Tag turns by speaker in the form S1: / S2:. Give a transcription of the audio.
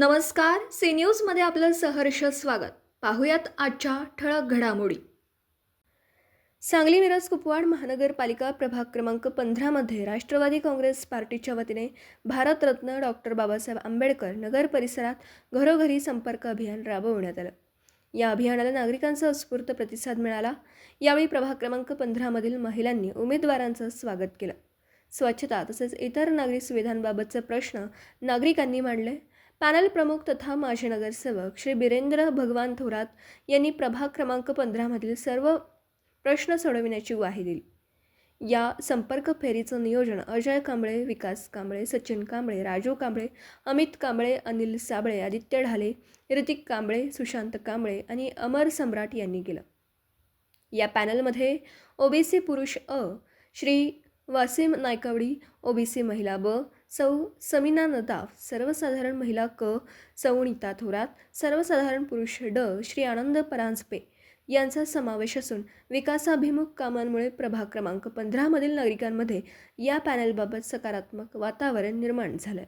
S1: नमस्कार सी न्यूजमध्ये आपलं सहर्ष स्वागत. पाहुयात आजच्या ठळक घडामोडी. सांगली मिरज कुपवाड महानगरपालिका प्रभाग क्रमांक पंधरामध्ये राष्ट्रवादी काँग्रेस पार्टीच्या वतीने भारतरत्न डॉक्टर बाबासाहेब आंबेडकर नगर परिसरात घरोघरी संपर्क अभियान राबवण्यात आलं. या अभियानाला नागरिकांचा उत्स्फूर्त प्रतिसाद मिळाला. यावेळी प्रभाग क्रमांक पंधरामधील महिलांनी उमेदवारांचं स्वागत केलं. स्वच्छता तसेच इतर नागरी सुविधांबाबतचे प्रश्न नागरिकांनी मांडले. पॅनल प्रमुख तथा माजी नगरसेवक श्री बिरेंद्र भगवान थोरात यांनी प्रभाग क्रमांक पंधरामधील सर्व प्रश्न सोडविण्याची ग्वाही दिली. या संपर्क फेरीचं नियोजन अजय कांबळे विकास कांबळे सचिन कांबळे राजू कांबळे अमित कांबळे अनिल साबळे आदित्य ढाले ऋतिक कांबळे सुशांत कांबळे आणि अमर सम्राट यांनी केलं. या पॅनलमध्ये ओबीसी पुरुष अ श्री वासिम नायकवडी ओबीसी महिला ब सौ समीना नदाफ सर्वसाधारण महिला क सौनिता थोरात सर्वसाधारण पुरुष ड श्री आनंद परांजपे यांचा समावेश असून विकासाभिमुख कामांमुळे प्रभाग क्रमांक पंधरामधील नागरिकांमध्ये या पॅनलबाबत सकारात्मक वातावरण निर्माण झालं